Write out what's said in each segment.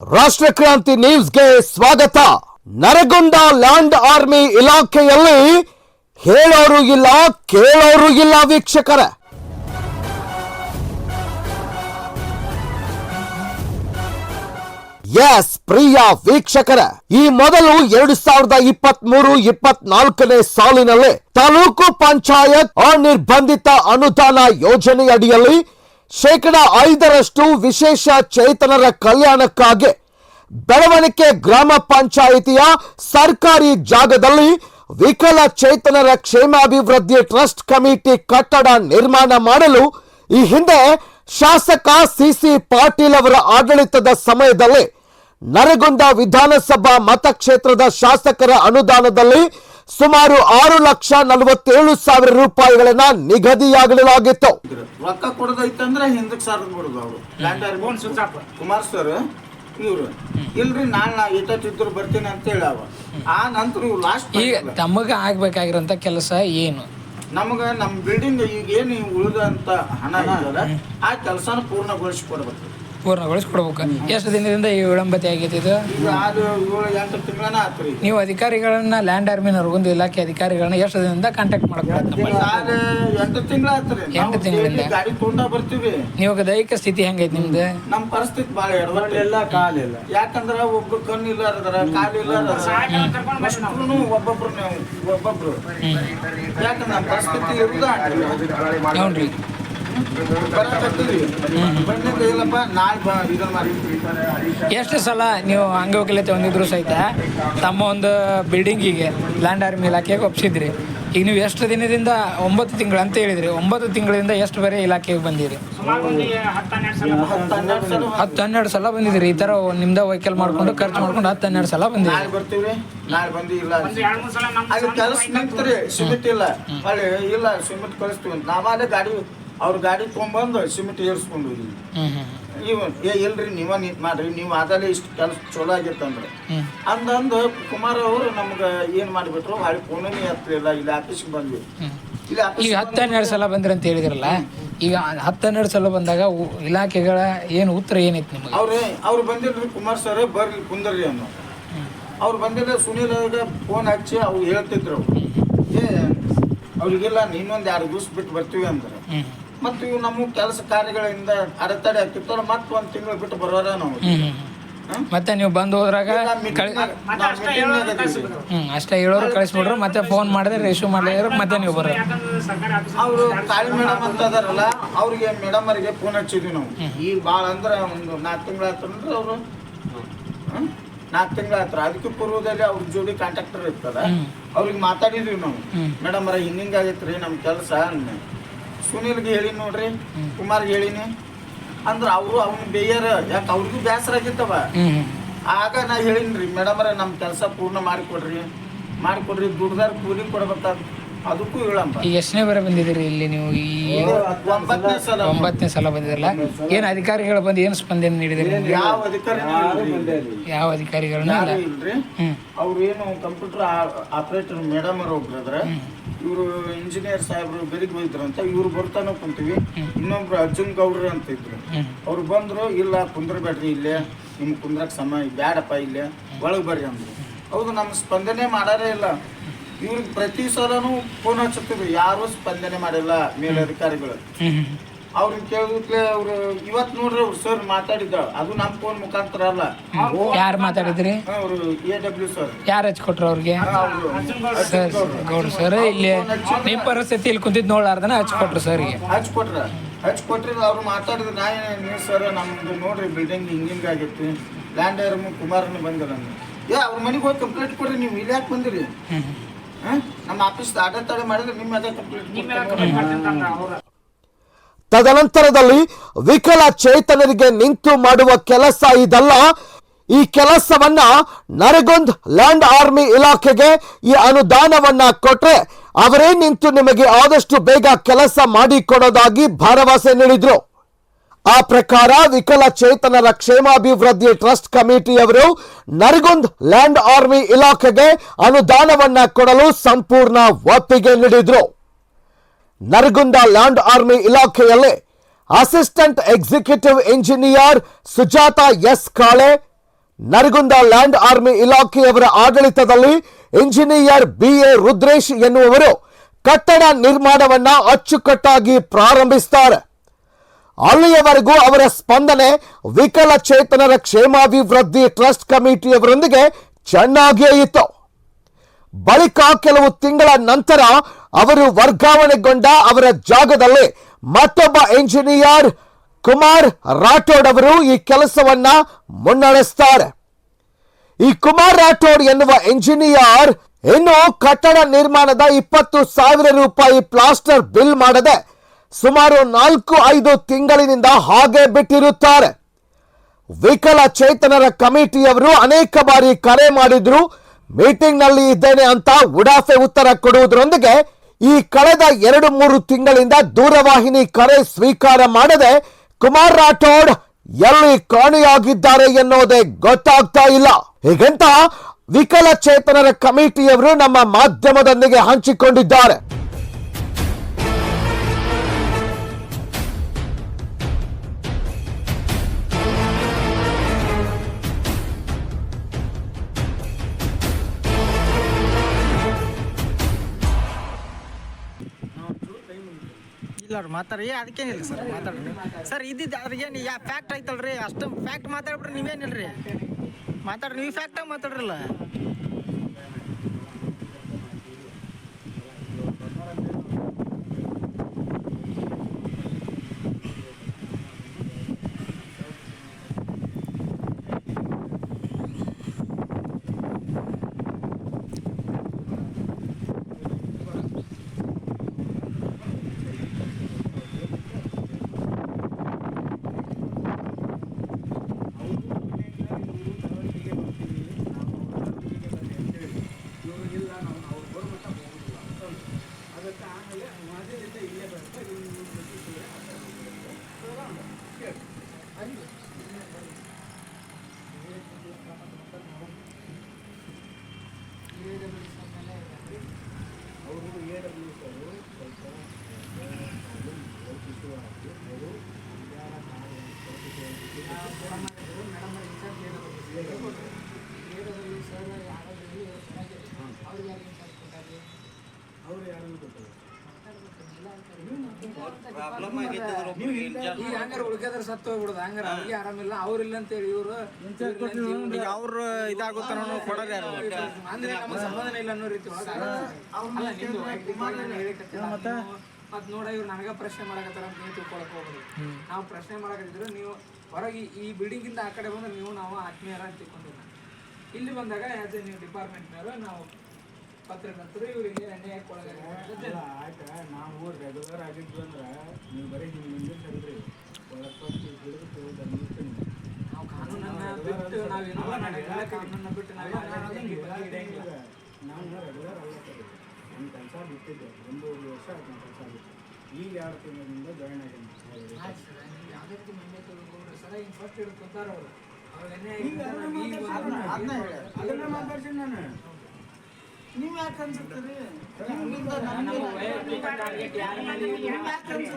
ರಾಷ್ಟ್ರ ಕ್ರಾಂತಿ ನ್ಯೂಸ್ಗೆ ಸ್ವಾಗತ. ನರಗುಂದ ಲ್ಯಾಂಡ್ ಆರ್ಮಿ ಇಲಾಖೆಯಲ್ಲಿ ಹೇಳೋರು ಇಲ್ಲ, ಕೇಳೋರು ಇಲ್ಲ ವೀಕ್ಷಕರ. ಎಸ್, ಪ್ರಿಯ ವೀಕ್ಷಕರ, ಈ ಮೊದಲು ಎರಡು ಸಾವಿರದ ಇಪ್ಪತ್ತ್ ಮೂರು ಇಪ್ಪತ್ನಾಲ್ಕನೇ ಸಾಲಿನಲ್ಲಿ ತಾಲೂಕು ಪಂಚಾಯತ್ ಅನಿರ್ಬಂಧಿತ ಅನುದಾನ ಯೋಜನೆಯಡಿಯಲ್ಲಿ ಶೇಕಡ ಐದರಷ್ಟು ವಿಶೇಷ ಚೇತನರ ಕಲ್ಯಾಣಕ್ಕಾಗಿ ಬೆಳವಣಿಗೆ ಗ್ರಾಮ ಪಂಚಾಯಿತಿಯ ಸರ್ಕಾರಿ ಜಾಗದಲ್ಲಿ ವಿಕಲಚೇತನರ ಕ್ಷೇಮಾಭಿವೃದ್ಧಿ ಟ್ರಸ್ಟ್ ಕಮಿಟಿ ಕಟ್ಟಡ ನಿರ್ಮಾಣ ಮಾಡಲು ಈ ಹಿಂದೆ ಶಾಸಕ ಸಿಸಿ ಪಾಟೀಲ್ ಅವರ ಆಡಳಿತದ ಸಮಯದಲ್ಲಿ ನರಗುಂದ ವಿಧಾನಸಭಾ ಮತಕ್ಷೇತ್ರದ ಶಾಸಕರ ಅನುದಾನದಲ್ಲಿ ಸುಮಾರು ಆರು ಲಕ್ಷ ನಲವತ್ತೇಳು ಸಾವಿರ ರೂಪಾಯಿಗಳನ್ನ ನಿಗದಿಯಾಗಲಾಗಿತ್ತು. ರೊಕ್ಕ ಕೊಡೋದೈತಂದ್ರ ಹಿಂದಕ್ಕೆ ಸರ್ ಬಿಡುದು ಅವರು. ಕುಮಾರ್ ಸರ್ ಇವ್ರು. ಇಲ್ರಿ ನಾನು ನಾ ಇಟ್ಟಿದ್ರು ಬರ್ತೀನಿ ಅಂತ ಹೇಳಿ ಅವ. ಆ ನಂತರ ಇವ್ ಲಾಸ್ಟ್ ಈಗ ತಮಗ ಆಗ್ಬೇಕಾಗಿರೋಂಥ ಕೆಲಸ ಏನು? ನಮಗ ನಮ್ಮ ಬಿಲ್ಡಿಂಗ್ ಈಗ ಏನು ಉಳಿದಂತ ಹಣ ಇದಲ್ಲ ಆ ಕೆಲಸನ ಪೂರ್ಣಗೊಳಿಸಿ ಕೊಡ್ಬೇಕು ಪೂರ್ಣಗೊಳಿಸ್ಕೊಡ್ಬೇಕು. ಎಷ್ಟು ದಿನದಿಂದ ಈ ವಿಳಂಬತೆ ಆಗೈತಿ ಇದು? ನೀವು ಅಧಿಕಾರಿಗಳನ್ನ ಲ್ಯಾಂಡ್ ಆರ್ಮಿ ಒಂದು ಇಲಾಖೆ ಅಧಿಕಾರಿಗಳನ್ನ ಎಷ್ಟು ದಿನದಿಂದ ಕಾಂಟ್ಯಾಕ್ಟ್ ಮಾಡಕ್ ಪ್ರಯತ್ನ ಮಾಡಿ ಆಗ ಎಂಟು ತಿಂಗಳ ಆತ್ರಿ. ನಾವು ಎಂಟು ತಿಂಗಳಿಂದ? ಗಾಡಿ ತೊಗೊಂಡ ಬರ್ತೀವಿ ನೀವು ದೈಹಿಕ ಸ್ಥಿತಿ ಹೆಂಗೈತಿ ನಿಮ್ದು? ನಮ್ಮ ಪರಿಸ್ಥಿತಿ ಭಾಳ ಎಡವಟ್ಟಿಲ್ಲ ಕಾಲಿಲ್ಲ ಯಾಕಂದ್ರ ಒಬ್ರು ಕಣ್ಣು ಇಲ್ಲ ಕಾಲಿಲ್ಲ ಒಬ್ಬೊಬ್ರು ಒಬ್ಬೊಬ್ರು. ಯಾಕಂದ್ರೆ ನಮ್ಮ ಪರಿಸ್ಥಿತಿ ಇರುದ ಬರಕತ್ತೀವಿ ಬಂದಿದ್ದು ಎಷ್ಟು ಸಲ ನೀವು ಅಂಗವಿಕಲತೆ ಹೊಂದಿದ್ರು ಸಹಿತ ತಮ್ಮ ಒಂದು ಬಿಲ್ಡಿಂಗಿಗೆ ಲ್ಯಾಂಡ್ ಆರ್ಮಿ ಇಲಾಖೆಗೆ ಒಪ್ಸಿದ್ರಿ. ಈಗ ನೀವು ಎಷ್ಟು ದಿನದಿಂದ ಒಂಬತ್ತು ತಿಂಗಳು ಅಂತ ಹೇಳಿದ್ರಿ ಒಂಬತ್ತು ತಿಂಗಳಿಂದ ಎಷ್ಟು ಬೇರೆ ಇಲಾಖೆಗೆ ಬಂದಿರಿ? ಹತ್ತು ಹನ್ನೆರಡು ಸಲ ಹತ್ತು ಹನ್ನೆರಡು ಸಲ ಬಂದಿದ್ರಿ ಈ ಥರ ನಿಮ್ದ ವೆಹಿಕಲ್ ಮಾಡ್ಕೊಂಡು ಖರ್ಚು ಮಾಡ್ಕೊಂಡು ಹತ್ತು ಹನ್ನೆರಡು ಸಲ ಬಂದಿರಿ. ನಾಳೆ ಬಂದು ಇಲ್ಲ. ಅದು ಕೆಲಸ ನಿಂತ್ರಿ ಸಿಮೆಂಟ್ ಇಲ್ಲ. ಇಲ್ಲ ಸಿಮೆಂಟ್ ಕಳಿಸ್ತೀವಿ ಅಂತ. ಗಾಡಿ ಅವ್ರ ಗಾಡಿ ತೊಗೊಂಬಂದು ಸಿಮೆಂಟ್ ಏರ್ಸ್ಕೊಂಡು ಹೋಗಿ ಇವ್ ಏ ಇಲ್ರಿ ನೀವ ನಿಂತ್ ಮಾಡ್ರಿ ನೀವು ಅದಲ್ಲೇ ಇಷ್ಟು ಕೆಲಸ ಚಲೋ ಆಗಿತ್ತಂದ್ರೆ ಅಂದಂದು ಕುಮಾರ್ ಅವರು ನಮ್ಗೆ ಏನ್ ಮಾಡ್ಬಿಟ್ರು ಹೊಳ್ಳಿ ಫೋನೇ ಹತ್ತಲಿಲ್ಲ ಇಲ್ಲಿ ಆಫೀಸ್ಗೆ ಬಂದ್ವಿ. ಈಗ ಹತ್ತು ಹನ್ನೆರಡು ಸಲ ಬಂದ್ರಿ ಅಂತ ಹೇಳಿದ್ರಲ್ಲ ಈಗ ಹತ್ತು ಹನ್ನೆರಡು ಸಲ ಬಂದಾಗ ಇಲಾಖೆಗಳ ಏನು ಉತ್ತರ ಏನಿತ್ತು ನಿಮಗೆ? ಅವ್ರು ಅವ್ರು ಬಂದಿಲ್ರಿ ಕುಮಾರ್ ಸರ್ ಬರ್ರಿ ಕುಂದರ್ರಿ ಅನ್ನೋ. ಅವ್ರು ಬಂದಿಲ್ಲ ಸುನೀಲ್ ಅವ್ರಿಗೆ ಫೋನ್ ಹಚ್ಚಿ ಅವ್ರು ಹೇಳ್ತಿದ್ರು. ಏ ಅವ್ರಿಗೆಲ್ಲ ಇನ್ನೊಂದು ಎರಡು ದಿವ್ಸ ಬಿಟ್ಟು ಬರ್ತೀವಿ ಅಂದ್ರೆ. ಮತ್ತು ಇವು ನಮ್ಮ ಕೆಲಸ ಕಾರ್ಯಗಳಿಂದ ಅಡೆತಡೆ ಆಗ್ತಿತ್ತು ಮತ್ತೆ ಒಂದು ತಿಂಗಳು ಬಿಟ್ಟು ಬರೋರ ನಾವು? ಮತ್ತೆ ನೀವು ಬಂದು ಹೋದ್ರಾಗ ಅಷ್ಟೇ ಹೇಳೋರು ಕಳಿಸ್ಬಿಡ್ರು ಮತ್ತೆ ಫೋನ್ ಮಾಡಿದ್ರೆ ರಿಸೀವ್ ಮಾಡಿದ್ರೆ ಮತ್ತೆ ನೀವು ಬರ್ರಿ. ಅವರು ಕಾಳಿ ಮೇಡಮ್ ಅಂತ ಅದಾರಲ್ಲ ಅವ್ರಿಗೆ ಮೇಡಮ್ ಅವರಿಗೆ ಫೋನ್ ಹಚ್ಚಿದ್ವಿ ನಾವು. ಈ ಭಾಳ ಅಂದ್ರೆ ಒಂದು ನಾಲ್ಕು ತಿಂಗಳು ಆಯ್ತಂದ್ರೆ ಅವರು ನಾಲ್ಕು ತಿಂಗಳ ಹತ್ರ ಅದಕ್ಕೆ ಪೂರ್ವದಲ್ಲಿ ಅವ್ರ ಜೋಡಿ ಕಾಂಟ್ಯಾಕ್ಟರ್ ಇರ್ತದ. ಅವ್ರಿಗೆ ಮಾತಾಡಿದ್ವಿ ನಾವು. ಮೇಡಮ್ ಅವ್ರ ಹಿಂಗಿಂಗ್ ಆಗೈತ್ರಿ ನಮ್ಮ ಕೆಲಸ ಸುನೀಲ್ಗೆ ಹೇಳಿ ನೋಡ್ರಿ ಕುಮಾರ್ಗೆ ಹೇಳಿನಿ. ಅಂದ್ರೆ ಅವರು ಅವ್ನ ಬೇಯರ್ ಯಾಕೆ ಅವ್ರಿಗೂ ಬೇಸರ ಆಗಿತ್ತವ ಆಗ ನಾ ಹೇಳಿನ್ರಿ ಮೇಡಮ್ ಅವ್ರ ನಮ್ಮ ಕೆಲಸ ಪೂರ್ಣ ಮಾಡಿಕೊಡ್ರಿ. ಮಾಡಿಕೊಡ್ರಿ ದುಡ್ದಾರ ಕೂಲಿ ಕೊಡ್ಬೇಕಾದ ಅದಕ್ಕೂ ಹೇಳಂಬ. ಎಷ್ಟನೇ ಬರ ಬಂದಿದ್ದೀರಿ ಇಲ್ಲಿ ನೀವು? ಈ ಒಂಬತ್ತನೇ ಸಲ. ಒಂಬತ್ತನೇ ಸಲ ಬಂದಿರಲ್ಲ ಏನು ಅಧಿಕಾರಿಗಳು ಬಂದು ಏನು ಸ್ಪಂದನೆ ನೀಡಿದ್ರಿ ಯಾವ ಅಧಿಕಾರಿ ಯಾವ ಅಧಿಕಾರಿಗಳನ್ನ ಅವ್ರು ಏನು ಕಂಪ್ಯೂಟರ್ ಆಪರೇಟರ್ ಮೇಡಮ್ ಅವ್ರು ಒಬ್ರದ್ರ ಇವರು ಇಂಜಿನಿಯರ್ ಸಾಹೇಬ್ರು ಬೆಳಿಗ್ಗೆ ಅಂತ ಇವ್ರು ಬರ್ತಾನೆ ಕುಂತೀವಿ. ಇನ್ನೊಬ್ರು ಅರ್ಜುನ್ ಗೌಡ್ರು ಅಂತ ಇದ್ರು. ಅವ್ರು ಬಂದ್ರು, ಇಲ್ಲ, ಕುಂದ್ರಬೇಡ್ರಿ ಇಲ್ಲೇ, ನಿಮ್ಗೆ ಕುಂದ್ರಕ್ ಸಮಯ ಬ್ಯಾಡಪ್ಪ ಇಲ್ಲೇ, ಒಳಗೆ ಬರ್ರಿ ಅಂದ್ರು. ಹೌದು ನಮ್ಮ ಸ್ಪಂದನೆ ಮಾಡಾರೇ ಇಲ್ಲ. ಇವ್ರಿಗೆ ಪ್ರತಿ ಸಲನೂ ಫೋನ್ ಹಚ್ಚುತ್ತಿದ್ರು. ಯಾರೂ ಸ್ಪಂದನೆ ಮಾಡಿಲ್ಲ ಮೇಲಧಿಕಾರಿಗಳು. ಅವ್ರನ್ನ ಕೇಳಿದ್ಲೆ ಅವ್ರು ಇವತ್ತು ನೋಡ್ರಿ ಅವ್ರು ಸರ್ ಮಾತಾಡಿದ್ದ. ಅದು ನಮ್ಮ ಫೋನ್ ಮುಖಾಂತರ ಅಲ್ಲ. ಯಾರು ಮಾತಾಡಿದ್ರಿ? ಅವರು ಎ ಡಬ್ಲ್ಯೂ ಸರ್ ಯಾರು ಹಚ್ಕೊಟ್ರು ಅವ್ರಿಗೆ? ಸರ್ ಗೌಡ್ರು. ಸರ್ ಇಲ್ಲಿ ನಿಮ್ಮ ಪರಿಸ್ಥಿತಿ ಇಲ್ಲಿ ಕುಂತಿದ್ ನೋಡ್ಲಾರ್ದನ ಹಚ್ಕೊಟ್ರು ಸರ್ ಹಚ್ಕೊಟ್ರ ಹಚ್ಕೊಟ್ರಿ ಹಚ್ ಕೊಟ್ರಿ. ಅವ್ರು ಮಾತಾಡಿದ್ರು. ನಾ ಏನ್ ನೀವು ಸರ್ ನಮ್ದು ನೋಡ್ರಿ ಬಿಲ್ಡಿಂಗ್ ಹಿಂಗಿಂಗ್ ಆಗೈತಿ ಲ್ಯಾಂಡ್ ಏರ್ಮು ಕುಮಾರನ ನಮ್ಗೆ. ಏ ಅವ್ರ ಮನೆಗೆ ಹೋಗಿ ಕಂಪ್ಲೇಂಟ್ ಕೊಡ್ರಿ ನೀವು ಇಲ್ಲಿ ಯಾಕೆ ಬಂದಿರಿ? ನಮ್ಮ ಆಫೀಸ್ ಅಡೆತಡೆ ಮಾಡಿದ್ರೆ ನಿಮ್ಮ ಅದೇ ಕಂಪ್ಲೇಂಟ್ ತದನಂತರದಲ್ಲಿ ವಿಕಲ ಚೇತನರಿಗೆ ನಿಂತು ಮಾಡುವ ಕೆಲಸ ಇದಲ್ಲ. ಈ ಕೆಲಸವನ್ನ ನರಗುಂದ್ ಲ್ಯಾಂಡ್ ಆರ್ಮಿ ಇಲಾಖೆಗೆ ಈ ಅನುದಾನವನ್ನ ಕೊಟ್ರೆ ಅವರೇ ನಿಂತು ನಿಮಗೆ ಆದಷ್ಟು ಬೇಗ ಕೆಲಸ ಮಾಡಿಕೊಡೋದಾಗಿ ಭರವಸೆ ನೀಡಿದ್ರು ಆ ಪ್ರಕಾರ ವಿಕಲಚೇತನರ ಕ್ಷೇಮಾಭಿವೃದ್ಧಿ ಟ್ರಸ್ಟ್ ಕಮಿಟಿಯವರು ನರಗುಂದ್ ಲ್ಯಾಂಡ್ ಆರ್ಮಿ ಇಲಾಖೆಗೆ ಅನುದಾನವನ್ನ ಕೊಡಲು ಸಂಪೂರ್ಣ ಒಪ್ಪಿಗೆ ನೀಡಿದ್ರು. ನರಗುಂದ ಲ್ಯಾಂಡ್ ಆರ್ಮಿ ಇಲಾಖೆಯಲ್ಲಿ assistant executive engineer Sujata S Kale, Nargund land army ಇಲಾಖೆಯವರ ಆಡಳಿತದಲ್ಲಿ ಇಂಜಿನಿಯರ್ ಬಿ ಎ ರುದ್ರೇಶ್ ಎನ್ನುವವರು ಕಟ್ಟಡ ನಿರ್ಮಾಣವನ್ನ ಅಚ್ಚುಕಟ್ಟಾಗಿ ಪ್ರಾರಂಭಿಸ್ತಾರೆ. ಅಲ್ಲಿಯವರೆಗೂ ಅವರ ಸ್ಪಂದನೆ ವಿಕಲಚೇತನರ ಕ್ಷೇಮಾಭಿವೃದ್ಧಿ ಟ್ರಸ್ಟ್ ಕಮಿಟಿಯವರೊಂದಿಗೆ ಚೆನ್ನಾಗಿಯೇ ಇತ್ತು. ಬಳಿಕ ಕೆಲವು ತಿಂಗಳ ನಂತರ ಅವರು ವರ್ಗಾವಣೆಗೊಂಡ ಅವರ ಜಾಗದಲ್ಲಿ ಮತ್ತೊಬ್ಬ ಇಂಜಿನಿಯರ್ ಕುಮಾರ್ ರಾಠೋಡ್ ಅವರು ಈ ಕೆಲಸವನ್ನ ಮುನ್ನಡೆಸ್ತಾರೆ. ಈ ಕುಮಾರ್ ರಾಠೋಡ್ ಎನ್ನುವ ಇಂಜಿನಿಯರ್ ಇನ್ನು ಕಟ್ಟಡ ನಿರ್ಮಾಣದ ಇಪ್ಪತ್ತು ಸಾವಿರ ರೂಪಾಯಿ ಪ್ಲಾಸ್ಟರ್ ಬಿಲ್ ಮಾಡದೆ ಸುಮಾರು ನಾಲ್ಕು ಐದು ತಿಂಗಳಿನಿಂದ ಹಾಗೆ ಬಿಟ್ಟಿರುತ್ತಾರೆ. ವಿಕಲಚೇತನರ ಕಮಿಟಿಯವರು ಅನೇಕ ಬಾರಿ ಕರೆ ಮಾಡಿದ್ರು ಮೀಟಿಂಗ್ನಲ್ಲಿ ಇದ್ದೇನೆ ಅಂತ ಉಡಾಫೆ ಉತ್ತರ ಕೊಡುವುದರೊಂದಿಗೆ ಈ ಕಳೆದ ಎರಡು ಮೂರು ತಿಂಗಳಿಂದ ದೂರವಾಹಿನಿ ಕರೆ ಸ್ವೀಕಾರ ಮಾಡದೆ ಕುಮಾರ್ ರಾಠೋಡ್ ಎಲ್ಲಿ ಕಾಣೆಯಾಗಿದ್ದಾರೆ ಎನ್ನುವುದೇ ಗೊತ್ತಾಗ್ತಾ ಇಲ್ಲ. ಹೀಗಂತ ವಿಕಲಚೇತನರ ಕಮಿಟಿಯವರು ನಮ್ಮ ಮಾಧ್ಯಮದೊಂದಿಗೆ ಹಂಚಿಕೊಂಡಿದ್ದಾರೆ. ಅವ್ರು ಮಾತಾಡಿ ಅದಕ್ಕೇನಿಲ್ಲ ಸರ್, ಮಾತಾಡ್ರಿ. ಸರ್, ಇದ್ದಿದ್ದು ಅದ್ರಿಗೇನು ಯಾ ಫ್ಯಾಕ್ಟ್ ಐತಲ್ರಿ? ಅಷ್ಟು ಫ್ಯಾಕ್ಟ್ ಮಾತಾಡ್ಬಿಟ್ರೆ ನೀವೇನಿಲ್ರಿ? ಮಾತಾಡ್ರಿ, ನೀವು ಫ್ಯಾಕ್ಟಾಗಿ ಮಾತಾಡ್ರಲ್ಲ. ಹಂಗಾರ ಉಳ್ಕೆದ್ರ ಸತ್ತು ಹೋಗ್ಬಿಡುದು ಹಂಗಾರ ಅವ್ರಿಗೆ ಆರಾಮಿಲ್ಲ ಅವ್ರಿಲ್ಲ ಅಂತೇಳಿ ಇವರು ಈಗ ಅವ್ರು ಇದಾಗುತ್ತ ಕೊಡೋದು ಯಾರು ಅಂದ್ರೆ ನಮ್ಮ ಸಂಬಂಧನ ಇಲ್ಲ ಅನ್ನೋ ರೀತಿ ಮತ್ತ್? ನೋಡ ಇವ್ರು ನನಗ ಪ್ರಶ್ನೆ ಮಾಡಕತ್ತಾರ ಅಂತ ನೀವು ತಿಳ್ಕೊಳಕ್ ಹೋಗ್ಬೋದು ನಾವು ಪ್ರಶ್ನೆ ಮಾಡಕತ್ತಿದ್ರು ನೀವು ಹೊರಗೆ ಈ ಬಿಲ್ಡಿಂಗ್ ಇಂದ ಆ ಕಡೆ ಬಂದ್ರೆ ನೀವು ನಾವು ಆತ್ಮೀಯರ ಅಂತ ತಿಳ್ಕೊಂಡಿಲ್ಲ. ಇಲ್ಲಿ ಬಂದಾಗ ಆಸ್ ಎ ನೀವು ಡಿಪಾರ್ಟ್ಮೆಂಟ್ ಮೇಲೆ ನಾವು ಆಯ್ತಾ? ನಾವು ರೆಗ್ಯುಲರ್ ಆಗಿದ್ವಿ ಅಂದ್ರೆ ನೀವು ಬರೀ ನಿಮ್ಮ ಹಿಂದೆ ಸರಿದ್ರಿ. ಒಳಗೆ ಹಿಡಿದು ಬಂದಿರ್ತೀನಿ ನಾವು ಕಾನೂನನ್ನ ಬಿಟ್ಟು ನಾವೇನೋ ನಡೆಯಲ್ಲ ಕಾನೂನನ್ನ ಬಿಟ್ಟು ನಾವು ರೆಗ್ಯುಲರ್ ಸರಿ ನನ್ನ ಕೆಲಸ ಬಿಟ್ಟಿದ್ದೆ ಒಂದೂವರೆ ವರ್ಷ ಆಯ್ತು ನನ್ನ ಕೆಲಸ ಬಿಟ್ಟು ಈಗ ಎರಡು ತಿಂಗಳಿಂದ ಜಾಯ್ನ್ ಆಗಿದ್ದೀನಿ. ಯಾವುದೇ ಮಂಡ್ಯ ತಗೊಂಡ್ರೆ? ಸರ ಹಿಂಗೆ ಫಸ್ಟ್ ಹಿಡ್ಕೊತಾರ ಅವರು. ಅವ್ರು ಎಣ್ಣೆ ಅದನ್ನ ಮಾತಾಡ್ತೀನಿ ನಾನು. ನೀವ್ ಯಾಕೆ ಅನ್ಸುತ್ತೀರಿ ನಿಮ್ಮಿಂದ ನಮ್ಮ ನಮ್ಗೆ ವೈಯಕ್ತಿಕ target ಯಾರ ಮೇಲೆ ಇಲ್ಲ.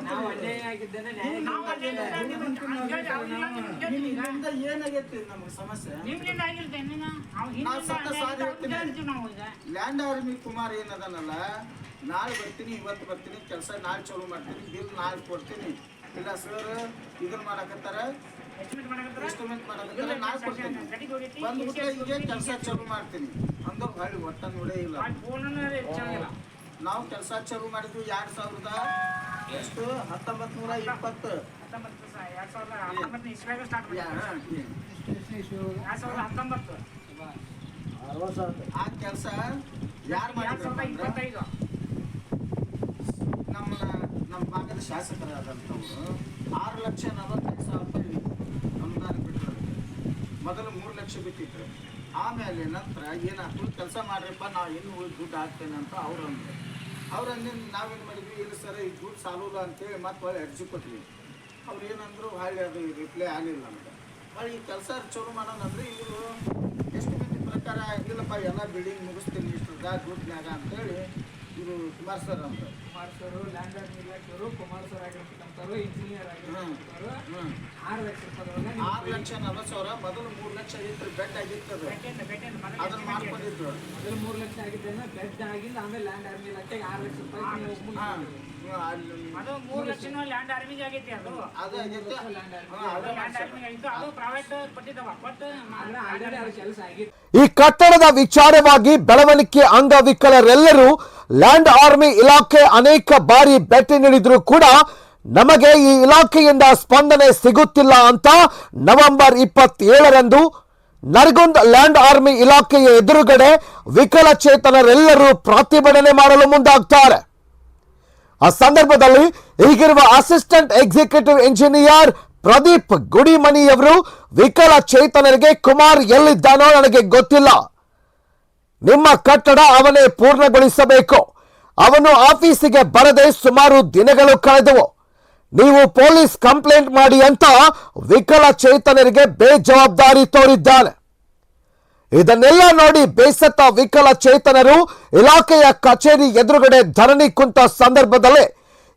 ನಾವು ಅನ್ಯಾಯ ಆಗಿದ್ದೇನೆ ನ್ಯಾಯ ನಿಮ್ಮಿಂದ ಏನಾಗೈತಿ ನಮ್ಗೆ ಸಮಸ್ಯೆ? ಆಗಿರ್ತೇನೆ ನಾವು ಸತ್ತ ಸಾರಿ ಹೇಳ್ತೀನಿ ನಾವು ಈಗ. ಲ್ಯಾಂಡ್ ಆರ್ಮಿ ಕುಮಾರ್ ಏನದನಲ್ಲ ನಾಳೆ ಬರ್ತೀನಿ ಇವತ್ತು ಬರ್ತೀನಿ ಕೆಲಸ ನಾಳೆ ಚಾಲು ಮಾಡ್ತೀನಿ ಬಿಲ್ ನಾಳೆ ಕೊಡ್ತೀನಿ. ಇಲ್ಲ ಸರ್ ಇದನ್ನ ಮಾಡಕತ್ತಾರ? ಎಸ್ಟಿಮೇಟ್ ಕೊಡ್ತೀನಿ. ಬಂದ್ಬಿಟ್ರೆ ಈಗ ಕೆಲಸ ಚಾಲೂ ಮಾಡ್ತೀನಿ. ಅಂದ ಹಳ್ಳಿ ಒಟ್ಟ ನೋಡೇ ಇಲ್ಲ. ನಾವು ಕೆಲಸ ಚಾಲು ಮಾಡಿದ್ವಿ ಎರಡ್ ಸಾವಿರದ ಎಷ್ಟು? ಹತ್ತೊಂಬತ್ ನೂರ ಇಪ್ಪತ್ತು. ಹತ್ತೊಂಬತ್ತು ಹತ್ತೊಂಬತ್ತು. ಆ ಕೆಲಸ ಯಾರು ಮಾಡಿದ್ರು ನಮ್ಮ ನಮ್ಮ ಭಾಗದ ಶಾಸಕರಾದಂಥವ್ರು ಆರು ಲಕ್ಷ ನಲವತ್ತೈದು ಸಾವಿರ ರೂಪಾಯಿ ಮೊದಲು ಮೂರು ಲಕ್ಷ ಬಿಟ್ಟಿದ್ರು. ಆಮೇಲೆ ನಂತರ ಏನಾಗ್ತು ಕೆಲಸ ಮಾಡ್ರಪ್ಪ ನಾವು ಇನ್ನು ದುಡ್ಡು ಹಾಕ್ತೇನೆ ಅಂತ ಅವ್ರು ಅಂದ್ರು. ಅವ್ರು ಅಂದಿನ ನಾವೇನು ಮಾಡಿದ್ವಿ, ಇಲ್ಲ ಸರ್, ಈ ದುಡ್ಡು ಸಾಲೋಲ್ಲ ಅಂತೇಳಿ ಮತ್ತೆ ಒಳ್ಳೆ ಅರ್ಜಿ ಕೊಟ್ವಿ. ಅವ್ರು ಏನಂದ್ರು ಹಳ್ಳಿ ಅದು ರಿಪ್ಲೈ ಆಗಲಿಲ್ಲ ನಮ್ಗೆ. ಹೊಳ್ಳಿ ಈ ಕೆಲಸ ಚಲೋ ಮಾಡೋಣಂದ್ರೆ ಇವರು ಎಷ್ಟು ಮಂದಿ ಪ್ರಕಾರ, ಇಲ್ಲಪ್ಪ, ಎಲ್ಲ ಬಿಲ್ಡಿಂಗ್ ಮುಗಿಸ್ತೀನಿ ಇಷ್ಟು ದುಡ್ಡಿನಾಗ ಅಂತೇಳಿ ಇವರು ಕುಮಾರ್ ಸರ್ ಅಂದ್ರು. ಕುಮಾರ್ ಸರ್ ಲ್ಯಾಂಡ್ ಆರ್ಮಿ ಇಲಾಖೆಯವರು ಕುಮಾರ್ ಸರ್ ಆಗಿರ್ತಕ್ಕಂಥವ್ರು ಇಂಜಿನಿಯರ್ ಆಗಿರ್ತಕ್ಕಂಥವ್ರು. ಆರು ಲಕ್ಷ ರೂಪಾಯಿ ಆರು ಲಕ್ಷ ನಲವತ್ತು ಸಾವಿರ ಮೊದಲು ಮೂರು ಲಕ್ಷ ಆಗಿತ್ತು ಬೆಟ್ ಆಗಿತ್ತು ಅದನ್ನ ಮಾಡ್ಕೊಂಡಿದ್ರು ಮೊದಲು ಮೂರು ಲಕ್ಷ ಆಗಿದ್ದೇನೆ ಬೆಡ್ ಆಗಿಲ್ಲ ಆಮೇಲೆ ಲ್ಯಾಂಡ್ ಆರ್ಮಿ ಇಲಾಖೆಗೆ ಆರು ಲಕ್ಷ ರೂಪಾಯಿ ನೀವು ಹಾ ಮುಗಿಸ್ಬಿಟ್ರಿ. ಹ್ಮ್, ಅಲ್ಲಿ ಅದು. ಮೂರು ಲಕ್ಷನೂ ಲ್ಯಾಂಡ್ ಆರ್ಮಿಗೆ ಆಗೈತಿ. ಅದು ಅದು ಆಗೈತೆ ಲ್ಯಾಂಡ್ ಆರ್ಮಿಗೆ ಆಗಿತ್ತು ಅದು ಪ್ರೈವೇಟ್ ಕೊಟ್ಟಿದ್ದಾವ ಬಟ್ ಆದ್ರೆ ಆಲ್ರೆಡಿ ಕೆಲಸ ಆಗಿತ್ತು ಈ ಕಟ್ಟಡದ ವಿಚಾರವಾಗಿ ಬೆಳವಣಿಗೆ ಅಂಗವಿಕಲರೆಲ್ಲರೂ ಲ್ಯಾಂಡ್ ಆರ್ಮಿ ಇಲಾಖೆ ಅನೇಕ ಬಾರಿ ಭೇಟಿ ನೀಡಿದ್ರು ಕೂಡ ನಮಗೆ ಈ ಇಲಾಖೆಯಿಂದ ಸ್ಪಂದನೆ ಸಿಗುತ್ತಿಲ್ಲ ಅಂತ ನವೆಂಬರ್ ಇಪ್ಪತ್ತೇಳರಂದು ನರಗುಂದ್ ಲ್ಯಾಂಡ್ ಆರ್ಮಿ ಇಲಾಖೆಯ ಎದುರುಗಡೆ ವಿಕಲಚೇತನರೆಲ್ಲರೂ ಪ್ರತಿಭಟನೆ ಮಾಡಲು ಮುಂದಾಗ್ತಾರೆ. ಆ ಸಂದರ್ಭದಲ್ಲಿ ಈಗಿರುವ ಅಸಿಸ್ಟೆಂಟ್ ಎಕ್ಸಿಕ್ಯೂಟಿವ್ ಇಂಜಿನಿಯರ್ ಪ್ರದೀಪ್ ಗುಡಿಮನಿಯವರು ವಿಕಲಚೇತನರಿಗೆ ಕುಮಾರ್ ಎಲ್ಲಿದ್ದಾನೋ ನನಗೆ ಗೊತ್ತಿಲ್ಲ. ನಿಮ್ಮ ಕಟ್ಟಡ ಅವನೇ ಪೂರ್ಣಗೊಳಿಸಬೇಕು. ಅವನು ಆಫೀಸಿಗೆ ಬರದೆ ಸುಮಾರು ದಿನಗಳು ಕಳೆದವು. ನೀವು ಪೊಲೀಸ್ ಕಂಪ್ಲೇಂಟ್ ಮಾಡಿ ಅಂತ ವಿಕಲಚೇತನರಿಗೆ ಬೇಜವಾಬ್ದಾರಿ ತೋರಿದ್ದಾನೆ. ಇದನ್ನೆಲ್ಲ ನೋಡಿ ಬೇಸತ್ತ ವಿಕಲಚೇತನರು ಇಲಾಖೆಯ ಕಚೇರಿ ಎದುರುಗಡೆ ಧರಣಿ ಕುಂತ ಸಂದರ್ಭದಲ್ಲೇ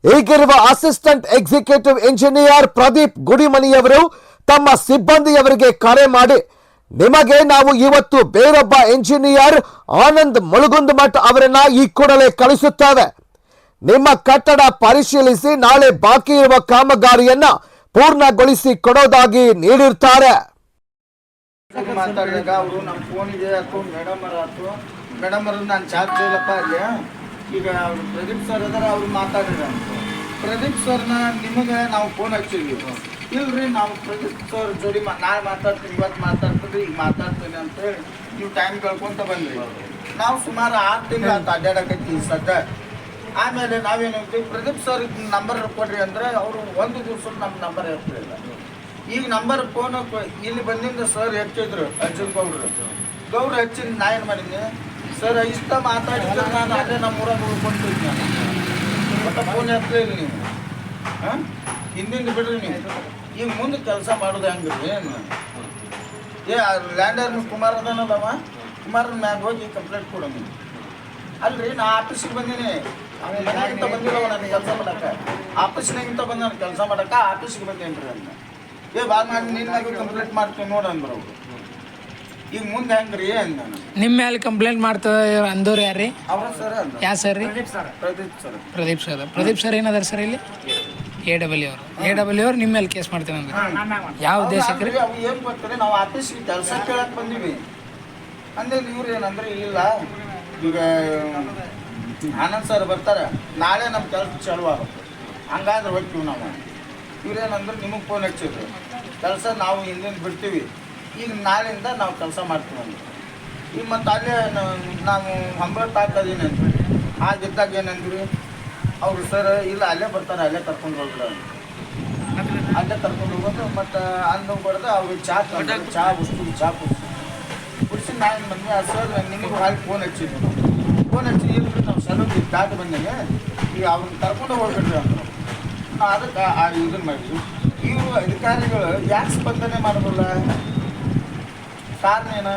ಈಗಿರುವ ಅಸಿಸ್ಟೆಂಟ್ ಎಕ್ಸಿಕ್ಯೂಟಿವ್ ಇಂಜಿನಿಯರ್ ಪ್ರದೀಪ್ ಗುಡಿಮನಿಯವರು ತಮ್ಮ ಸಿಬ್ಬಂದಿಯವರಿಗೆ ಕರೆ ಮಾಡಿ, ನಿಮಗೆ ನಾವು ಇವತ್ತು ಬೇರೊಬ್ಬ ಇಂಜಿನಿಯರ್ ಆನಂದ್ ಮುಳುಗುಂದಮಠ್ ಅವರನ್ನ ಈ ಕೂಡಲೇ ಕಳಿಸುತ್ತೇವೆ. ನಿಮ್ಮ ಕಟ್ಟಡ ಪರಿಶೀಲಿಸಿ ನಾಳೆ ಬಾಕಿ ಇರುವ ಕಾಮಗಾರಿಯನ್ನ ಪೂರ್ಣಗೊಳಿಸಿ ಕೊಡೋದಾಗಿ ನೀಡಿರ್ತಾರೆ. ಮಾತಾಡಿದಾಗ ಅವರು ನಮ್ಮ ಫೋನಿಗೆ ಆಯ್ತು ಮೇಡಮ್ ಅವ್ರ ಆಯ್ತು ಮೇಡಮ್ ನಾನು ಚಾರ್ಜ್ ಇಲ್ಲಪ್ಪ ಅಲ್ಲಿ ಈಗ ಪ್ರದೀಪ್ ಸರ್ ಅದರ, ಅವ್ರು ಮಾತಾಡಿದ ಪ್ರದೀಪ್ ಸರ್ನ ನಿಮಗೆ ನಾವು ಫೋನ್ ಹಚ್ಚಿದ್ವಿ. ಇಲ್ರಿ, ನಾವು ಪ್ರದೀಪ್ ಸರ್ ಜೋಡಿ ಮಾ ನಾಳೆ ಮಾತಾಡ್ತೀನಿ ಇವತ್ತು ಮಾತಾಡ್ತೀನಿ, ಈಗ ಮಾತಾಡ್ತೀನಿ ಅಂತೇಳಿ ನೀವು ಟೈಮ್ ಕಳ್ಕೊಂತ ಬಂದ್ರಿ ನಾವು ಸುಮಾರು ಆರು ತಿಂಗಳು ಅಂತ ಅಡ್ಡಾಡಕತ್ತೀವಿ ಸದ್ಯ. ಆಮೇಲೆ ನಾವೇನು ಪ್ರದೀಪ್ ಸರ್ ನಂಬರ್ ಕೊಡ್ರಿ ಅಂದ್ರೆ ಅವರು ಒಂದು ದಿವ್ಸ ನಮ್ಮ ನಂಬರ್ ಇರ್ತಿಲ್ಲ ಈಗ ನಂಬರ್ ಫೋನ್ ಇಲ್ಲಿ ಬಂದಿಂದ ಸರ್ ಹೆಚ್ಚಿದ್ರು, ಅರ್ಜುನ್ ಗೌಡ್ರು. ಗೌಡ್ರು ಹೆಚ್ಚಿನ ನಾ ಏನು ಮಾಡಿದ್ನಿ? ಸರ್ ಇಷ್ಟ ಮಾತಾಡಿದ್ರೆ ನಾನು ಅದೇ ನಮ್ಮ ಊರಾಗ ಉಳ್ಕೊಂತಿದ್ದೆ ಮತ್ತೆ ಫೋನ್ ಎತ್ತಲಿಲ್ಲ ನೀವು ಹಾಂ? ಹಿಂದಿಂದ ಬಿಡ್ರಿ ನೀವು ಈಗ ಮುಂದೆ ಕೆಲಸ ಮಾಡೋದು ಹೆಂಗ್ರಿ? ಏನು? ಏ ಲ್ಯಾಂಡರ್ ಕುಮಾರ್ ಅದನ್ನದವ ಕುಮಾರನ ಮ್ಯಾಗ ಹೋಗಿ ಕಂಪ್ಲೇಂಟ್ ಕೊಡ ನೀವು ಅಲ್ರಿ, ನಾ ಆಫೀಸ್ಗೆ ಬಂದೀನಿ. ಮನೆಯಾಗಿಂತ ಬಂದಿಲ್ಲವ ನನಗೆ ಕೆಲಸ ಮಾಡಕ್ಕೆ. ಆಫೀಸ್ನಾಗಿಂತ ಬಂದ ನಾನು ಕೆಲಸ ಮಾಡಕ್ಕೆ ಆಫೀಸ್ಗೆ ಬಂದೇನ್ರಿ ಅಂತ ಏ ಬಾ ನಾನು ನಿನ್ನಾಗಿ ಕಂಪ್ಲೇಂಟ್ ಮಾಡ್ತೀನಿ ನೋಡು ಅಂದ್ರು ಅವ್ರು. ಈಗ ಮುಂದೆ ಹೆಂಗ್ರಿ ಅಂದ ನಾನು ನಿಮ್ಮ ಮೇಲೆ ಕಂಪ್ಲೇಂಟ್ ಮಾಡ್ತದ ಅಂದವ್ರು ಯಾರ್ರಿ? ಅವ್ರ ಸರ್ ಅಂದ ಯಾ ಸರ್ ರೀ? Pradeep sir Pradeep sir Pradeep sir ಏನದಾರ sir ಇಲ್ಲಿ? ಎ ಡಬ್ಲ್ಯೂ ಅವರು. ಎ ಡಬ್ಲ್ಯೂ ಅವ್ರು ನಿಮ್ಮ ಮೇಲೆ ಕೇಸ್ ಮಾಡ್ತೀನಿ ಅಂದ್ರೆ. ಯಾವ ಉದ್ದೇಶಕ್ಕೆ ರೀ? ಅವ್ರು ಅವು ಏನು ಬರ್ತಾರೆ ನಾವು ಆಫೀಸ್ಗೆ ಕೆಲಸ ಕೇಳಕ್ಕೆ ಬಂದೀವಿ. ಅಂದ್ರೆ ಇವ್ರು ಏನಂದ್ರೆ ಇಲ್ಲ ಈಗ ಆನಂದ್ ಸರ್ ಬರ್ತಾರೆ. ನಾಳೆ ನಮ್ಮ ಕೆಲಸ ಚಾಲು ಆಗುತ್ತೆ. ಹಂಗಾದ್ರೆ ಹೋಗ್ತೀವಿ ನಾವು. ಇವ್ರೇನಂದ್ರೆ ನಿಮಗೆ ಫೋನ್ ಹಚ್ಚಿದ್ರು. ಕೆಲಸ ನಾವು ಇಲ್ಲಿಂದ ಬಿಡ್ತೀವಿ. ಈಗ ನಾಳೆಯಿಂದ ನಾವು ಕೆಲಸ ಮಾಡ್ತೀವಿ ಈಗ ಮತ್ತು ಅಲ್ಲೇ ನಾನು ಹಂಬರ್ಟ್ ಹಾಕೋದೀನಿ ಅಂತ ಆಗಿದ್ದಾಗ ಏನಂದ್ರಿ ಅವರು ಸರ್ ಇಲ್ಲ, ಅಲ್ಲೇ ಬರ್ತಾರೆ ಅಲ್ಲೇ ಕರ್ಕೊಂಡು ಹೋಗ್ಬಿಡ ಅಲ್ಲೇ ಕರ್ಕೊಂಡು ಹೋಗೋದು, ಮತ್ತು ಅಂದು ಬಡ್ದು ಅವ್ರಿಗೆ ಚಾ ತಗೊಂಡು ಚಾ ಉಸ್ತು ಚಹಾ ಕುಡಿಸಿ. ಕುಡಿಸಿ ನಾನು ಬಂದೆ. ಸರ್ ನಿಮಗೆ ಹಾಗೆ ಫೋನ್ ಹಚ್ಚಿದ್ರು. ಫೋನ್ ಹಚ್ಚಿ ಇಲ್ಲರಿ ನಾವು ಸಲುವಾಗಿ ದಾಟಿ ಬಂದೇನೆ. ಈಗ ಅವ್ರನ್ನ ಕರ್ಕೊಂಡು ಹೋಗ್ಬಿಡ್ರಿ ಅಂದರು. ಅದಕ್ಕೆ ಆ ಇದನ್ನು ಮಾಡಿದ್ವಿ. ಅಧಿಕಾರಿಗಳು ಯಾಕೆ ಸ್ಪಂದನೆ ಮಾಡೋದಿಲ್ಲ ಕಾರಣ ಏನು.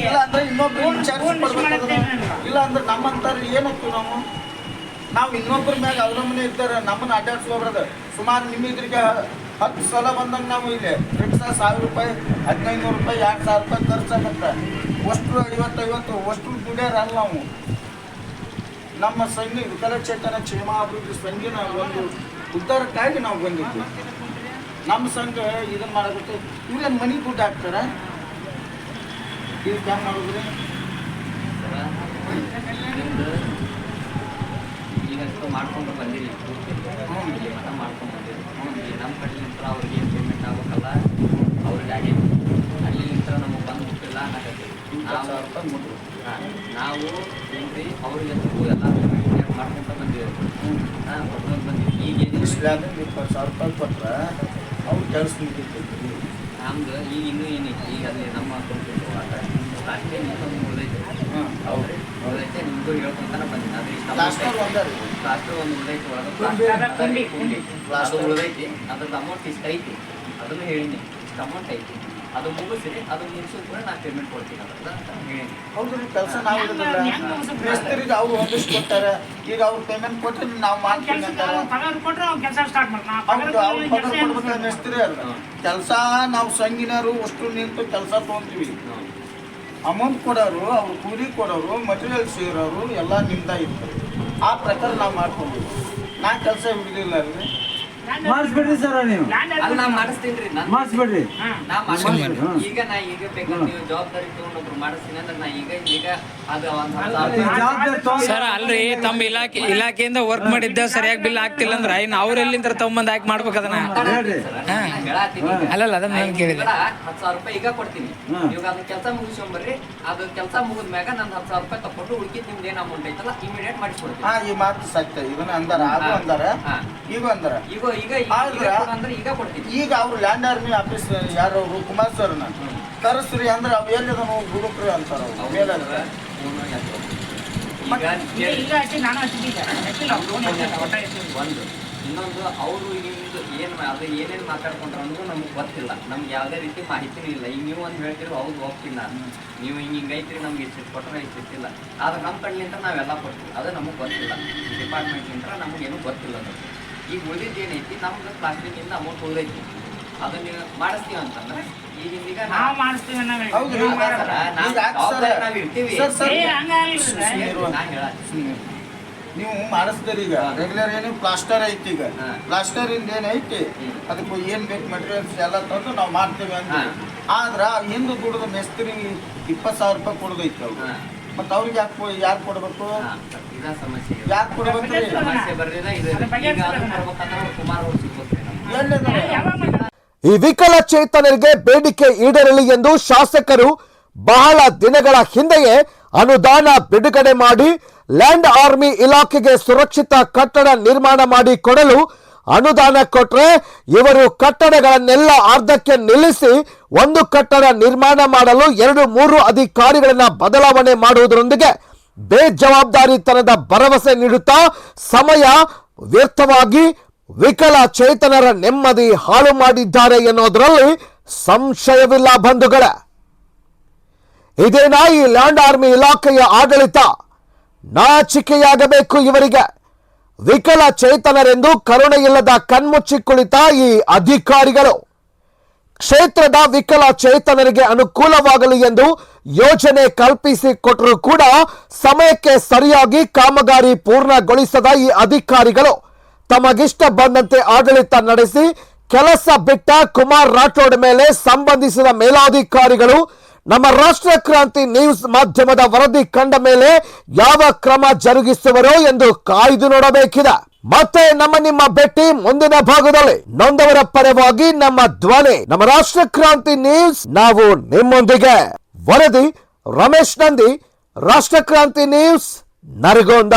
ಇಲ್ಲ ಅಂದ್ರೆ ಇನ್ನೊಬ್ರು. ಇಲ್ಲ ಅಂದ್ರೆ ನಮ್ಮಂತಾರ ಏನಾಗ್ತೀವಿ ನಾವು? ನಾವು ಇನ್ನೊಬ್ಬರ ಮ್ಯಾಗ ಅವಲಂಬನೆ ಇರ್ತಾರ ನಮ್ಮನ್ನ ಅಡ್ಡಾಡ್ಸ್ಕೊಬ್ರದ ಸುಮಾರು ನಿಮ್ಮ ಇದ್ರಿಗೆ ಹತ್ತು ಸಲ ಬಂದಂಗೆ ನಾವು ಇಲ್ಲಿ ರಿಕ್ಷಾ ಸಾವಿರ ರೂಪಾಯಿ ಹದಿನೈದು ನೂರು ರೂಪಾಯಿ ಎರಡು ಸಾವಿರ ರೂಪಾಯಿ ಖರ್ಚಾಗತ್ತೆ. ಅಷ್ಟು ಐವತ್ತೈವತ್ತು ಅಷ್ಟು ದುಡಿಯೋರಲ್ಲ ನಾವು. ನಮ್ಮ ಸಂಘ ವಿಕಲಚೇತನ ಕ್ಷೇಮಾಭಿವೃದ್ಧಿ ಸಂಘಿನ ಒಂದು ಉದ್ಧಾರಕ್ಕಾಗಿ ನಾವು ಬಂದಿದ್ವಿ. ನಮ್ಮ ಸಂಘ ಇದನ್ನ ಮಾಡಬೇಕು ಇವ್ರೇನು ಮನಿ ದುಡ್ಡು ಹಾಕ್ತಾರ? ಇದಕ್ಕೆ ಹೆಂಗೆ ಮಾಡಿದ್ರಿ? ಈಗಷ್ಟು ಮಾಡ್ಕೊಂಡು ಬಂದಿರಿ ಹ್ಞೂ ಮಠ ಮಾಡ್ಕೊಂಡು ಬಂದಿರಿ. ಇಲ್ಲಿ ನಮ್ಮ ಕಡೆಲಿಂತ ಅವ್ರಿಗೆ ಏನು ಪೇಮೆಂಟ್ ಆಗಬೇಕಲ್ಲ ಅವ್ರಿಗೆ ಆಗೈತಿ ಅಲ್ಲಿಂತ ನಮಗೆ ಬಂದು ಬಿಟ್ಟಿಲ್ಲ ಅನ್ನಕತ್ತೀವಿ ನಾವು. ಹಾ, ನಾವು ಏನ್ರಿ ಅವ್ರಿಗೆ ಎಷ್ಟು ಎಲ್ಲ ಪೇಮೆಂಟ್ ಮಾಡ್ಕೊಂತ ಬಂದಿವಿ ಹಾಂ ಕೊಟ್ಕೊಂಡು ಇಸ್ಲಾಮಿಕ್ ಇಪ್ಪತ್ತು ಸಾವಿರ ರೂಪಾಯಿ ಕೊಟ್ರೆ ಅವ್ರು ಕೆಲಸ ಮುಗಿತೈತಿ ನಮ್ದು ಈಗ ಇನ್ನೂ ಏನೈತಿ ಈಗ ಅಲ್ಲಿ ನಮ್ಮ ಉಳಿದೈತೆ ನಿಮಗೂ ಹೇಳ್ಕೊಂತಾನೆ ಬಂದಿನಿ ಅದು ಇಷ್ಟ ಲಾಸ್ಟಲ್ಲಿ ಒಂದೇ ರೀ. ಪ್ಲಾಸ್ಟರ್ ಒಂದು ಉಳಿದೈತಿ ಒಳಗೆ. ಪ್ಲಾಸ್ಟರ್. ಉಳಿದೈತಿ ಅದ್ರದ್ದು ಅಮೌಂಟ್ ಇಷ್ಟ ಐತಿ. ಅದನ್ನು ಹೇಳಿನಿ. ಇಷ್ಟು ಅಮೌಂಟ್ ಐತಿ. ಅದು ಮುಗಿಸಿರಿ ಅದು ಮುಗಿಸಿದ ಕೂಡ ಪೇಮೆಂಟ್ ಕೊಡ್ತೀನಿ ಅಂತ ಕೆಲಸ ನಾವು? ಮೇಸ್ತ್ರಿಗೆ ಅವ್ರು ಹೊಂದಿಸ್ಕೊಡ್ತಾರೆ ಈಗ ಅವ್ರು ಪೇಮೆಂಟ್ ಕೊಟ್ಟರೆ ನಾವು ಮಾಡ್ತೀವಿ ಅಂತಾರೆ ಹೌದು ಅವ್ರು ಪಗಾರ ಕೊಡ್ಬೇಕು ಮೇಸ್ತ್ರಿ ಅಲ್ಲ. ಕೆಲಸ ನಾವು ಸಂಗಿನರು ಅಷ್ಟು ನಿಂತು ಕೆಲಸ ತೊಗೊಂತೀವಿ. ಅಮೌಂಟ್ ಕೊಡೋರು ಅವ್ರು ಕೂಲಿ ಕೊಡೋರು ಮಟೀರಿಯಲ್ ಸೇರೋರು ಎಲ್ಲ ನಿಮ್ದ ಇತ್ತು ಆ ಪ್ರಕಾರ ನಾವು ಮಾಡ್ಕೊಂಡಿವಿ ನಾ ಕೆಲಸ ಬಿಡಲಿಲ್ಲ ಅಲ್ರಿ ಮಾಡಿಸ್ಬಿಡ್ರಿ ಸರ್ ನೀವು. ಅದು ನಾ ಮಾಡಿಸ್ತೀನಿ. ರೀ. ನಾನು ಮಾಡಿಸ್ಬಿಡ್ರಿ. ನಾ ಮಾಡಿಸ್ತೀನಿ ಈಗ ನಾ ಈಗ ಬೇಕಾದ್ರೆ ನೀವು ಜವಾಬ್ದಾರಿ ತಗೊಂಡೊಬ್ರು ಮಾಡಿಸ್ತೀನಿ ಅಂದ್ರೆ ನಾ ಈಗ ಈಗ ಅದು ಒಂದು ಸರ್ ಅಲ್ರಿ ತಮ್ಮ ಇಲಾಖೆ ಇಲಾಖೆಯಿಂದ ವರ್ಕ್ ಮಾಡಿದ್ದ ಸರಿಯಾಗಿ ಬಿಲ್ ಆಗ್ತಿಲ್ಲ ಅಂದ್ರೆ ಇನ್ನು ಅವ್ರ ಎಲ್ಲಿಂದ ತಗೊಂಬಂದು ಹಾಕಿ ಮಾಡ್ಬೇಕು ಅದನ್ನ. ಅಲ್ಲಲ್ಲ, ಅದನ್ನ ನಾನು ಕೇಳಿದೆ. ಈಗ ಹತ್ತು ಸಾವಿರ ರೂಪಾಯಿ ಈಗ ಕೊಡ್ತೀನಿ. ಇವಾಗ ಅದು ಕೆಲಸ ಮುಗಿಸ್ಕೊಂಬರ್ರಿ. ಅದು ಕೆಲಸ ಮುಗಿದ್ಮ್ಯಾಗ ನಾನು ಹತ್ತು ಸಾವಿರ ರೂಪಾಯಿ ತಕೊಂಡು ಉಳ್ಕಿದ್ ನಿಮ್ದು ಏನು ಅಮೌಂಟ್ ಐತಲ್ಲ ಇಮಿಡಿಯೇಟ್ ಮಾಡಿಸ್ಕೊಡ್ತೀನಿ. ಹಾ ಈ ಮಾತು ಸತ್ಯ. ಇದನ್ನ ಅಂದಾರ ಅದು ಅಂದಾರ ಈಗ ಅಂದಾರ. ಈಗ ಈಗ ಈಗ ಅಂದ್ರೆ ಈಗ ಕೊಡ್ತೀನಿ. ಈಗ ಅವ್ರು ಲ್ಯಾಂಡ್ ಆರ್ಮಿ ಆಫೀಸ್ ಯಾರು ಅವರು? ಕುಮಾರ್ ಸರ್ನ ಕರೆಸ್ರಿ ಅಂದ್ರೆ ಅವ್ ಎಲ್ಲಿದನು ಹುಡುಕ್ರಿ ಅಂತಾರ ಒಂದು ಇನ್ನೊಂದು ಅವರು ನಿಮ್ದು ಏನು ಅದು ಏನೇನು ಮಾತಾಡ್ಕೊಂಡ್ರು ಅನ್ನೋದು ನಮ್ಗೆ ಗೊತ್ತಿಲ್ಲ. ನಮ್ಗೆ ಯಾವುದೇ ರೀತಿ ಮಾಹಿತಿನೂ ಇಲ್ಲ. ಈಗ ನೀವು ಒಂದು ಹೇಳ್ತೀರಿ ಹೌದು ಹೋಗ್ತೀನಿ ನಾನು. ನೀವು ಹಿಂಗೆ ಹಿಂಗೈತ್ರಿ ನಮ್ಗೆ ಇಷ್ಟು ಕೊಟ್ಟರೆ ಇಷ್ಟು ಇಷ್ಟಿಲ್ಲ ಆದ್ರೆ ನಮ್ಮ ಕಡೆಲಿಂದ ನಾವೆಲ್ಲ ಕೊಡ್ತೀವಿ. ಅದು ನಮಗೆ ಗೊತ್ತಿಲ್ಲ. ಡಿಪಾರ್ಟ್ಮೆಂಟ್ಲಿಂದ ನಮಗೇನು ಗೊತ್ತಿಲ್ಲ ಅದು. ಈಗ ಉಳಿದಿದ್ದು ಏನೈತಿ? ನಮ್ದು ಪ್ಲಾಸ್ಟಿಕ್ಕಿಂದ ಅಮೌಂಟ್ ಉಳಿದೈತಿ. ಅದನ್ನ ನೀವು ಮಾಡಿಸ್ತೀವಿ ಅಂತಂದ್ರೆ ಈಗ ನಾವು ಮಾಡಿಸ್ತೀವಿ ಅನ್ನೋ ಹೌದು ನೀವು ಇರ್ತೀವಿ ಮಾಡಿಸ್ತೀರಿ ಈಗ. ರೆಗ್ಯುಲರ್ ಏನು ಪ್ಲಾಸ್ಟರ್ ಐತಿ ಈಗ. ಪ್ಲಾಸ್ಟರ್ ಇಂದ ಏನೈತಿ ಐತಿ? ಅದಕ್ಕೆ ಏನ್ ಬೇಕು ಮೆಟೀರಿಯಲ್ಸ್ ಎಲ್ಲ ತಂದು ನಾವು ಮಾಡ್ತೀವಿ ಅಂತ. ಆದ್ರೆ ಹಿಂದೆ ದುಡ್ದು ಮೇಸ್ತ್ರಿ ಇಪ್ಪತ್ತು ಸಾವಿರ ರೂಪಾಯಿ ಕೊಡದೈತಿ ಅವ್ರು. ಮತ್ತೆ ಅವ್ರಿಗೆ ಯಾಕೆ ಯಾರು ಕೊಡ್ಬೇಕು? ಹಾ, ಸಮಸ್ಯೆ ಯಾಕೆ ಕೊಡಬೇಕು ಸಮಸ್ಯೆ ಬರ್ಲಿಲ್ಲ ಇದು ಈಗ ಅದು ಅವ್ರು ಕುಮಾರ್ ಅವ್ರು ಸಿಗ್ಬೇಕು ಎಲ್ಲಿದ್ದಾರೆ ಈ ವಿಕಲಚೇತನರಿಗೆ ಬೇಡಿಕೆ ಈಡೇರಲಿ ಎಂದು ಶಾಸಕರು ಬಹಳ ದಿನಗಳ ಹಿಂದೆಯೇ ಅನುದಾನ ಬಿಡುಗಡೆ ಮಾಡಿ ಲ್ಯಾಂಡ್ ಆರ್ಮಿ ಇಲಾಖೆಗೆ ಸುರಕ್ಷಿತ ಕಟ್ಟಡ ನಿರ್ಮಾಣ ಮಾಡಿ ಕೊಡಲು ಅನುದಾನ ಕೊಟ್ರೆ ಇವರು ಕಟ್ಟಡಗಳನ್ನೆಲ್ಲ ಅರ್ಧಕ್ಕೆ ನಿಲ್ಲಿಸಿ ಒಂದು ಕಟ್ಟಡ ನಿರ್ಮಾಣ ಮಾಡಲು ಎರಡು ಮೂರು ಅಧಿಕಾರಿಗಳನ್ನ ಬದಲಾವಣೆ ಮಾಡುವುದರೊಂದಿಗೆ ಬೇಜವಾಬ್ದಾರಿತನದ ಭರವಸೆ ನೀಡುತ್ತಾ ಸಮಯ ವ್ಯರ್ಥವಾಗಿ ವಿಕಲಚೇತನರ ನೆಮ್ಮದಿ ಹಾಳು ಮಾಡಿದ್ದಾರೆ ಎನ್ನುವುದರಲ್ಲಿ ಸಂಶಯವಿಲ್ಲ ಬಂಧುಗಳೇ. ಇದೇನಾ ಈ ಲ್ಯಾಂಡ್ ಆರ್ಮಿ ಇಲಾಖೆಯ ಆಡಳಿತ ನಾಚಿಕೆಯಾಗಬೇಕು ಇವರಿಗೆ. ವಿಕಲಚೇತನರೆಂದು ಕರುಣೆಯಿಲ್ಲದ ಕಣ್ಮುಚ್ಚಿ ಕುಳಿತ ಈ ಅಧಿಕಾರಿಗಳು. ಕ್ಷೇತ್ರದ ವಿಕಲ ಚೇತನರಿಗೆ ಅನುಕೂಲವಾಗಲಿ ಎಂದು ಯೋಜನೆ ಕಲ್ಪಿಸಿ ಕೊಟ್ಟರೂ ಕೂಡ ಸಮಯಕ್ಕೆ ಸರಿಯಾಗಿ ಕಾಮಗಾರಿ ಪೂರ್ಣಗೊಳಿಸದ ಈ ಅಧಿಕಾರಿಗಳು. ತಮಗಿಷ್ಟ ಬಂದಂತೆ ಆಡಳಿತ ನಡೆಸಿ ಕೆಲಸ ಬಿಟ್ಟ ಕುಮಾರ್ ರಾಠೋಡ್ ಮೇಲೆ ಸಂಬಂಧಿಸಿದ ಮೇಲಾಧಿಕಾರಿಗಳು ನಮ್ಮ ರಾಷ್ಟ್ರ ಕ್ರಾಂತಿ ನ್ಯೂಸ್ ಮಾಧ್ಯಮದ ವರದಿ ಕಂಡ ಮೇಲೆ ಯಾವ ಕ್ರಮ ಜರುಗಿಸುವರೋ ಎಂದು ಕಾಯ್ದು ನೋಡಬೇಕಿದೆ. ಮತ್ತೆ ನಮ್ಮ ನಿಮ್ಮ ಭೇಟಿ ಮುಂದಿನ ಭಾಗದಲ್ಲಿ. ನೊಂದವರ ಪರವಾಗಿ ನಮ್ಮ ಧ್ವನಿ. ನಮ್ಮ ರಾಷ್ಟ್ರ ಕ್ರಾಂತಿ ನ್ಯೂಸ್ ನಾವು ನಿಮ್ಮೊಂದಿಗೆ. ವರದಿ ರಮೇಶ್ ನಂದಿ, ರಾಷ್ಟ್ರ ಕ್ರಾಂತಿ ನ್ಯೂಸ್ ನರಗೋಂದ